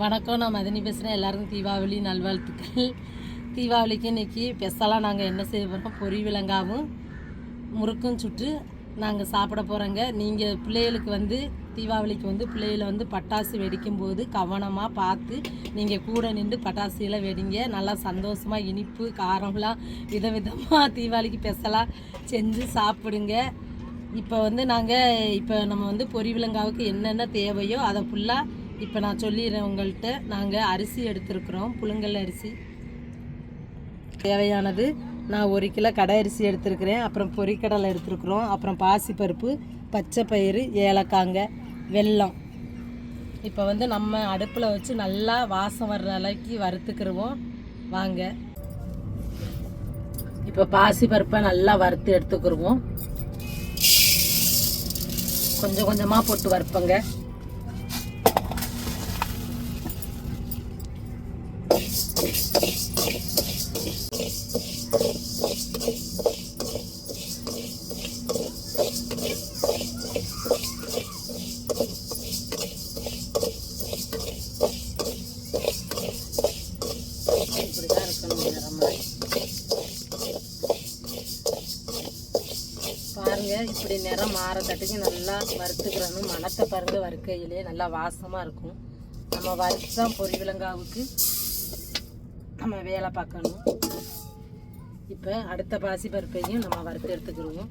வணக்கம் நான் மதினி பேசுகிறேன் எல்லாருக்கும் தீபாவளி நல்வாழ்த்துக்கள். தீபாவளிக்கு இன்றைக்கி ஸ்பெஷலாக நாங்கள் என்ன செய்ய போகிறோம் பொரி விலங்காவும் முறுக்கும் சுட்டு நாங்கள் சாப்பிட போகிறோங்க நீங்கள் பிள்ளைகளுக்கு வந்து தீபாவளிக்கு வந்து பிள்ளைகளை வந்து பட்டாசு வெடிக்கும் போது கவனமாக பார்த்து நீங்கள் கூட நின்று பட்டாசுகளை வெடிங்க. நல்லா சந்தோஷமாக இனிப்பு காரம்லாம் விதவிதமாக தீபாவளிக்கு பெஸ்ஸெல்லாம் செஞ்சு சாப்பிடுங்க. இப்போ வந்து நாங்கள் இப்போ நம்ம வந்து பொரி விலங்காவுக்கு என்னென்ன தேவையோ அதை ஃபுல்லாக இப்போ நான் சொல்லிடுறேன் உங்கள்கிட்ட. நாங்கள் அரிசி எடுத்துருக்குறோம் புழுங்கல் அரிசி. தேவையானது நான் ஒரு கிலோ கடை அரிசி எடுத்துருக்கிறேன். அப்புறம் பொரிக்கடலை எடுத்துருக்குறோம். அப்புறம் பாசிப்பருப்பு பச்சை பயிறு ஏலக்காங்க வெல்லம். இப்போ வந்து நம்ம அடுப்பில் வச்சு நல்லா வாசம் வர்ற அளவுக்கு வறுத்துக்கிருவோம். வாங்க. இப்போ பாசிப்பருப்பை நல்லா வறுத்து எடுத்துக்கிருவோம். கொஞ்சம் கொஞ்சமாக போட்டு வறுப்பங்க. நல்லா இருக்கணும் நிறமா பாருங்க இப்படி நிறம் மாறத்தட்டுக்கு நல்லா வறுத்துக்கிறணும் மணத்தை பாருங்க வறுக்கையிலே நல்லா வாசமாக இருக்கும். நம்ம வறுத்து தான் பொறி விலங்காவுக்கு நம்ம வேலை பார்க்கணும். இப்போ அடுத்த பாசி பருப்பையும் நம்ம வறுத்து எடுத்துக்கிடுவோம்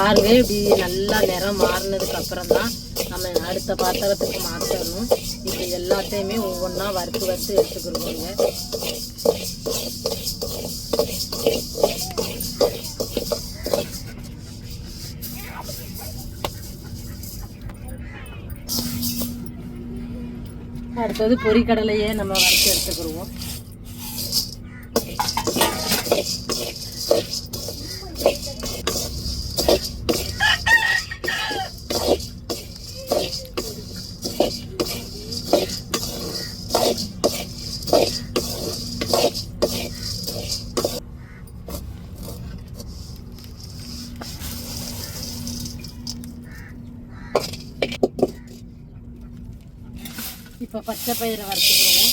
பாருங்க இப்படி நல்லா நிறம் மாறினதுக்கு அப்புறம் தான் நம்ம அடுத்த பாத்திரத்துக்கு மாற்றணும். இப்போ எல்லாத்தையுமே ஒவ்வொன்றா வறுத்து வறுத்து எடுத்துக்கிடுவோங்க. அடுத்தது பொரிக்கடலையே நம்ம வறுத்து எடுத்துக்கிடுவோம். இப்போ பச்சை பயிரை வறுத்துக்கிறோம்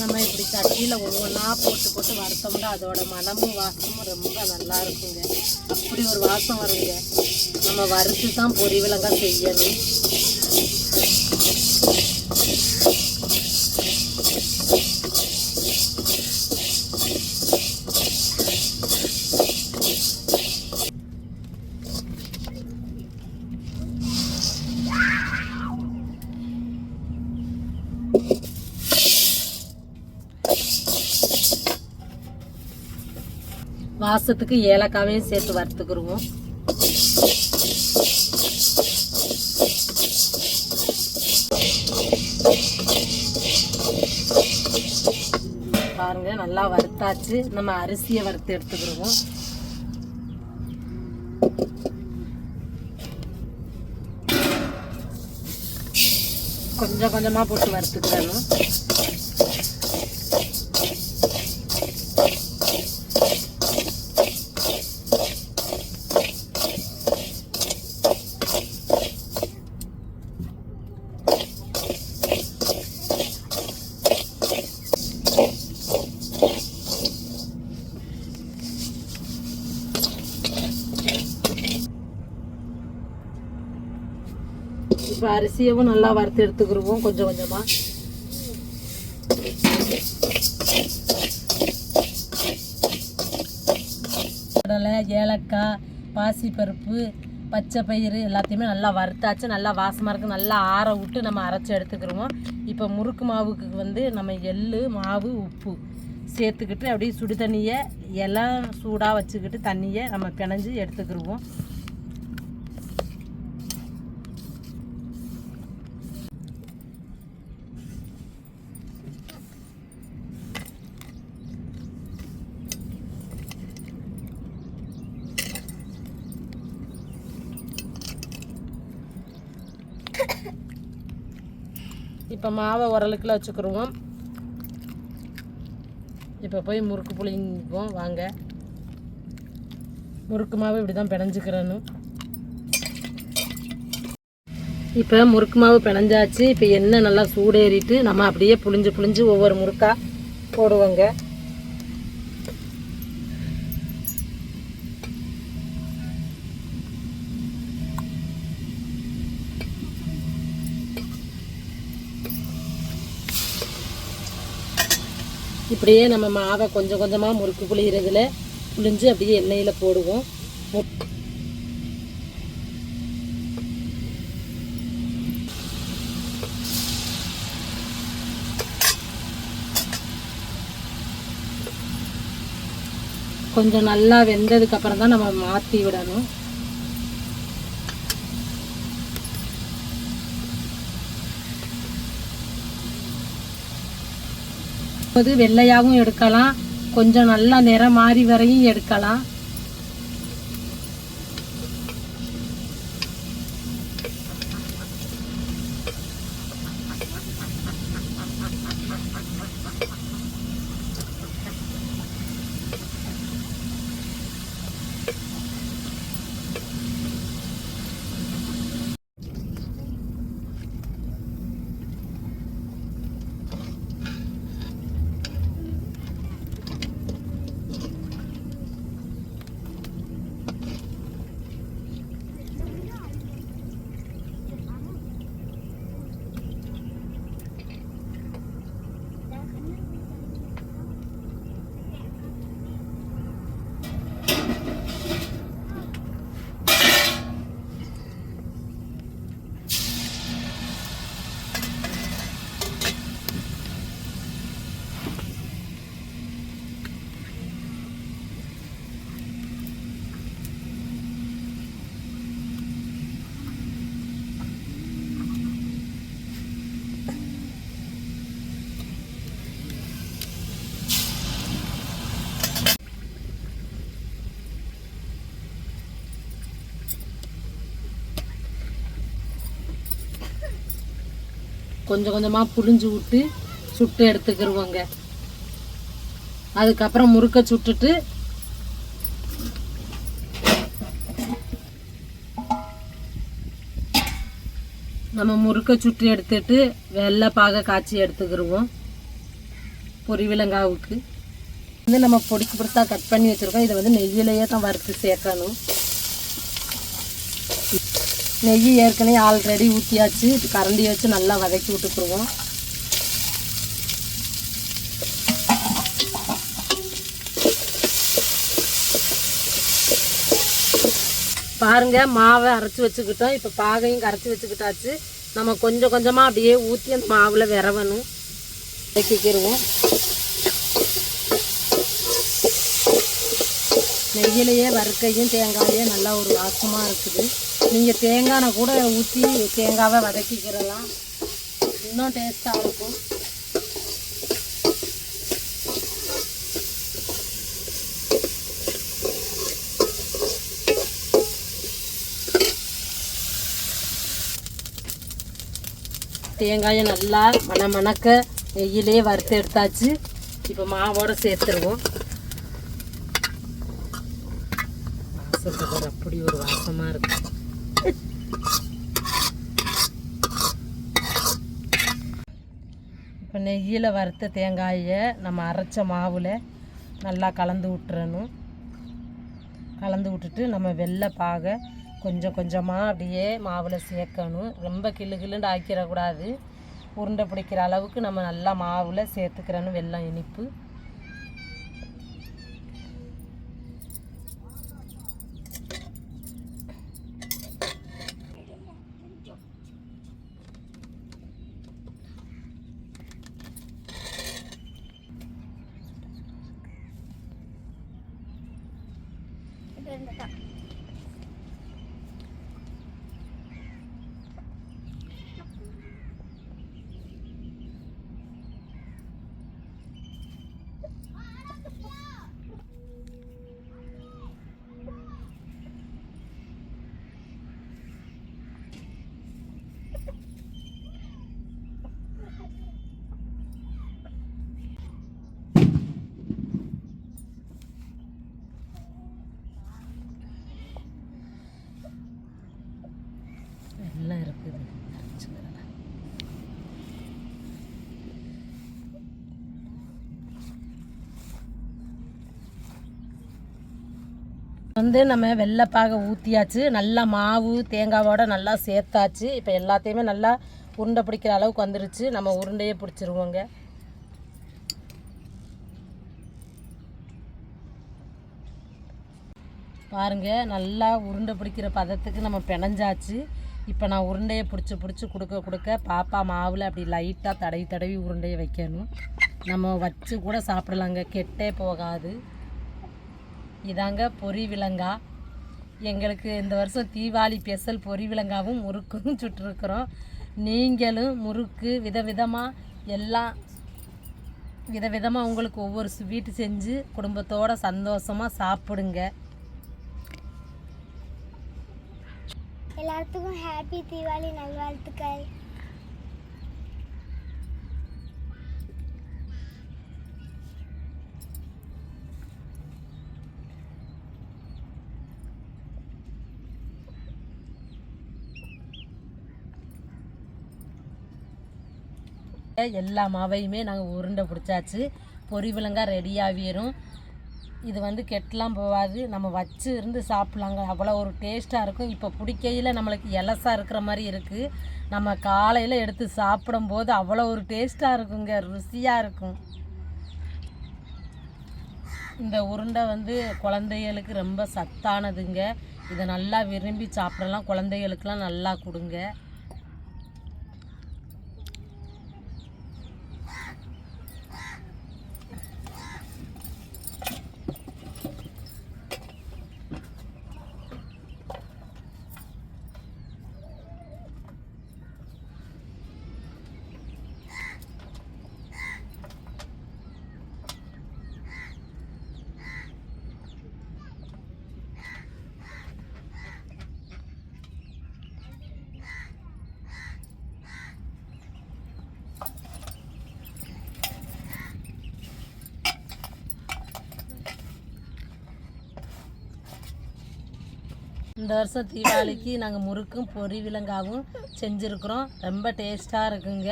நம்ம இப்படி சட்டியில் ஒவ்வொன்றா போட்டு போட்டு வறுத்தோம்னா அதோட மனமும் வாசமும் ரொம்ப நல்லா இருக்குங்க. அப்படி ஒரு வாசம் வருங்க. நம்ம வறுத்து தான் பொரி விலங்காய் செய்யணும். வாசத்துக்கு ஏலக்காவையும் சேர்த்து வறுத்துக்கிடுவோம் பாருங்க நல்லா வறுத்தாச்சு. நம்ம அரிசியை வறுத்து எடுத்துக்கிடுவோம் கொஞ்சம் கொஞ்சமாக போட்டு வறுத்துக்கிறணும் இப்போ அரிசியவும் நல்லா வறுத்து எடுத்துக்கிடுவோம் கொஞ்சம் கொஞ்சமாக கடலை ஏலக்காய் பாசிப்பருப்பு பச்சை பயிறு எல்லாத்தையுமே நல்லா வறுத்தாச்சு. நல்லா வாசமாக இருக்குது நல்லா ஆற விட்டு நம்ம அரைச்சி எடுத்துக்கிடுவோம் இப்போ முறுக்கு மாவுக்கு வந்து நம்ம எள் மாவு உப்பு சேர்த்துக்கிட்டு அப்படியே சுடு தண்ணியை எல்லாம் சூடாக வச்சுக்கிட்டு தண்ணியை நம்ம பிணைஞ்சு எடுத்துக்கிடுவோம் இப்போ மாவை உரலுக்குள்ள வச்சுக்கிடுவோம் இப்போ போய் முறுக்கு புளிங்குவோம் வாங்க. முறுக்கு மாவு இப்படி தான் பிணைஞ்சிக்கிறேன்னு இப்போ முறுக்கு மாவு பிணைஞ்சாச்சு. இப்போ எண்ணெய் நல்லா சூடேறிட்டு நம்ம அப்படியே புளிஞ்சு புளிஞ்சு ஒவ்வொரு முறுக்காக போடுவோங்க. இப்படியே நம்ம மாவை கொஞ்சம் கொஞ்சமாக முறுக்கு புளியறதுல புளிஞ்சு அப்படியே எண்ணெயில் போடுவோம். கொஞ்சம் நல்லா வெந்ததுக்கு அப்புறம் தான் நம்ம மாற்றி விடணும். அது வெள்ளையாகவும் எடுக்கலாம். கொஞ்சம் நல்லா நிறம் மாறி வரையும் எடுக்கலாம். கொஞ்சம் கொஞ்சமாக புழிஞ்சு விட்டு சுட்டு எடுத்துக்கிருவோங்க. அதுக்கப்புறம் முறுக்க சுட்டுட்டு நம்ம முறுக்க சுட்டு எடுத்துட்டு வெள்ளை பாக காய்ச்சி எடுத்துக்கிருவோம். பொரிவிலங்காவுக்கு வந்து நம்ம பொடிக்கு பொடிசாக கட் பண்ணி வச்சுருக்கோம். இதை வந்து நெய்யிலேயே தான் வறுத்து சேர்க்கணும். நெய் ஏற்கனவே ஆல்ரெடி ஊற்றியாச்சு கரண்டி வச்சு நல்லா வதக்கி விட்டுக்குருவோம். பாருங்க மாவை அரைச்சி வச்சுக்கிட்டோம். இப்போ பாகையும் கரைச்சி வச்சுக்கிட்டாச்சு. நம்ம கொஞ்சம் கொஞ்சமாக அப்படியே ஊற்றி அந்த மாவில் விரவணும். வதக்கிக்கிடுவோம் நெய்யிலேயே வறுக்கையும் தேங்காயும் நல்லா ஒரு வாசமாக இருக்குது. நீங்கள் தேங்காய் கூட ஊற்றி தேங்காவை வதக்கிக்கிறலாம். இன்னும் டேஸ்ட்டாக இருக்கும். தேங்காயை நல்லா மண மணக்க நெய்யிலே வறுத்து எடுத்தாச்சு. இப்போ மாவோடு சேர்த்துருவோம். வாசத்துக்கு அப்படி ஒரு வாசமாக இருக்கும் நெய்யில் வறுத்த தேங்காயை நம்ம அரைச்ச மாவில் நல்லா கலந்து விட்டுறணும் கலந்து விட்டுட்டு நம்ம வெள்ளை பாகை கொஞ்சம் கொஞ்சமாக அப்படியே மாவில் சேர்க்கணும். ரொம்ப கிளு கிளுன்னு ஆக்கிடக்கூடாது. உருண்டை பிடிக்கிற அளவுக்கு நம்ம நல்லா மாவில் சேர்த்துக்கிறணும் வெள்ளம் இனிப்பு. 真的大。வந்து நம்ம வெள்ளைப்பாக ஊற்றியாச்சு நல்லா மாவு தேங்காவோட நல்லா சேர்த்தாச்சு. இப்போ எல்லாத்தையுமே நல்லா உருண்டை பிடிக்கிற அளவுக்கு வந்துருச்சு. நம்ம உருண்டையே பிடிச்சிருவோங்க. பாருங்க நல்லா உருண்டை பிடிக்கிற பதத்துக்கு நம்ம பிணைஞ்சாச்சு. இப்போ நான் உருண்டையை பிடிச்சி பிடிச்சி கொடுக்க கொடுக்க பாப்பா மாவில் அப்படி லைட்டாக தடவி தடவி உருண்டையை வைக்கணும். நம்ம வச்சு கூட சாப்பிடலாங்க. கெட்டே போகாது. இதாங்க பொரி விலங்கா எங்களுக்கு இந்த வருஷம் தீபாவளி ஸ்பெஷல் பொரி விலங்காவும் முறுக்கும் சுட்டிருக்கிறோம். நீங்களும் முறுக்கு விதவிதமாக எல்லாம் விதவிதமாக உங்களுக்கு ஒவ்வொரு ஸ்வீட்டு செஞ்சு குடும்பத்தோட சந்தோஷமாக சாப்பிடுங்க. எல்லாத்துக்கும் ஹாப்பி தீபாவளி நல்வாழ்த்துக்கள். எல்லா மாவையுமே நாங்கள் உருண்டை பிடிச்சாச்சு. பொரி விலங்கா ரெடியாகிடும் இது வந்து கெட்டலாம் போகாது. நம்ம வச்சு இருந்து சாப்பிட்லாங்க. அவ்வளோ ஒரு டேஸ்ட்டாக இருக்கும். இப்போ பிடிக்கையில் நம்மளுக்கு எலசாக இருக்கிற மாதிரி இருக்குது நம்ம காலையில் எடுத்து சாப்பிடும்போது அவ்வளோ ஒரு டேஸ்ட்டாக இருக்குங்க. ருசியாக இருக்கும். இந்த உருண்டை வந்து குழந்தைகளுக்கு ரொம்ப சத்தானதுங்க. இதை நல்லா விரும்பி சாப்பிடலாம். குழந்தைகளுக்கெலாம் நல்லா கொடுங்க. இந்த வருஷம் தீபாவளிக்கு நாங்கள் முறுக்கும் பொரி விலங்காவும் செஞ்சுருக்குறோம். ரொம்ப டேஸ்ட்டாக இருக்குங்க.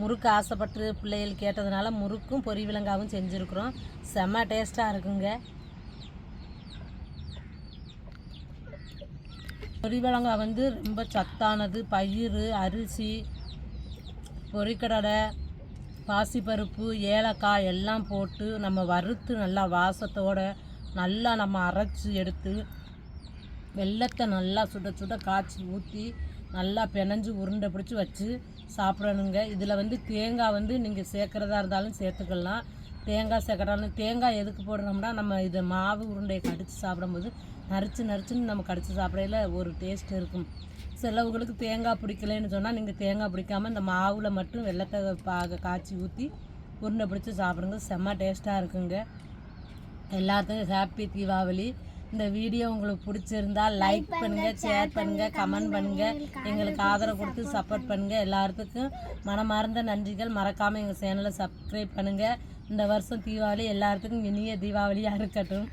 முறுக்கு ஆசைப்பட்டு பிள்ளைகள் கேட்டதுனால முறுக்கும் பொரி விலங்காவும் செஞ்சுருக்குறோம். செம்ம டேஸ்ட்டாக இருக்குங்க. பொரி விலங்கா வந்து ரொம்ப சத்தானது. பயிறு அரிசி பொரிக்கடலை பாசிப்பருப்பு ஏலக்காய் எல்லாம் போட்டு நம்ம வறுத்து நல்லா வாசத்தோட நல்லா நம்ம அரைச்சி எடுத்து வெள்ளத்தை நல்லா சுட சுட காய்ச்சி ஊற்றி நல்லா பிணைஞ்சு உருண்டை பிடிச்சி வச்சு சாப்பிடணுங்க. இதில் வந்து தேங்காய் வந்து நீங்கள் சேர்க்குறதா இருந்தாலும் சேர்த்துக்கலாம். தேங்காய் சேர்க்கறாலும் தேங்காய் எதுக்கு போடுறோம்னா நம்ம இதை மாவு உருண்டையை கடித்து சாப்பிடும்போது நரிச்சு நரிச்சுன்னு நம்ம கடித்து சாப்பிடையில ஒரு டேஸ்ட் இருக்கும். சிலவங்களுக்கு தேங்காய் பிடிக்கலன்னு சொன்னால் நீங்கள் தேங்காய் பிடிக்காம இந்த மாவில் மட்டும் வெள்ளத்தை பாக காய்ச்சி ஊற்றி உருண்டை பிடிச்சி சாப்பிடுங்க. செம்ம டேஸ்ட்டாக இருக்குங்க. எல்லாத்துக்கும் ஹாப்பி தீபாவளி. இந்த வீடியோ உங்களுக்கு பிடிச்சிருந்தா லைக் பண்ணுங்க ஷேர் பண்ணுங்க கமெண்ட் பண்ணுங்க. எங்களுக்கு ஆதரவு கொடுத்து சப்போர்ட் பண்ணுங்க. எல்லாத்துக்கும் மனமார்ந்த நன்றிகள். மறக்காம எங்க சேனலை சப்ஸ்கிரைப் பண்ணுங்க. இந்த வருஷம் தீபாவளி எல்லாத்துக்கும் இனிய தீபாவளியாக இருக்கட்டும்.